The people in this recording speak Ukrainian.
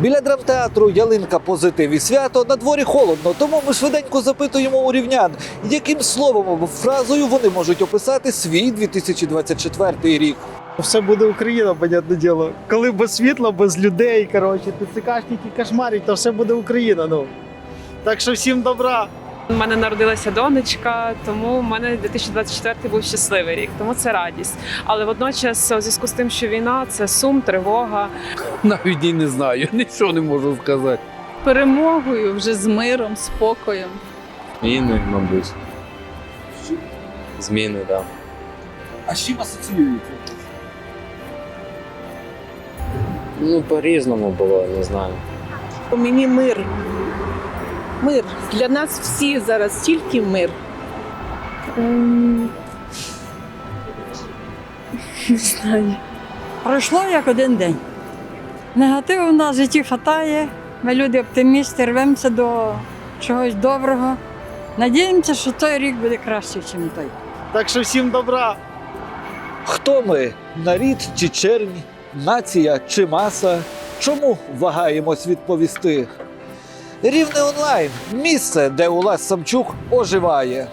Біля драмтеатру ялинка позитив і свято на дворі холодно, тому ми швиденько запитуємо у рівнян, яким словом або фразою вони можуть описати свій 2024 рік. Все буде Україна, понятне діло. Коли без світла, без людей, коротше, ТЦКшники кошмарять, то все буде Україна. Ну. Так що всім добра. У мене народилася донечка, тому в мене 2024 був щасливий рік, тому це радість. Але водночас, у зв'язку з тим, що війна це сум, тривога. Навіть і не знаю, нічого не можу сказати. перемогою, вже з миром, спокоєм. Зміни, мабуть. Зміни, так. Да. А з чим асоціюєте? Ну, по-різному було, не знаю. У мені мир. Мир. Для нас всі зараз тільки мир. Не знаю. Пройшло як один день. Негативу в нас в житті хватає. Ми люди оптимісти, рвемося до чогось доброго. Надіємося, що той рік буде краще, ніж той. Так що всім добра. Хто ми? Нарід чи чернь? Нація чи маса? Чому вагаємось відповісти? Рівне онлайн місце, де Улас Самчук оживає.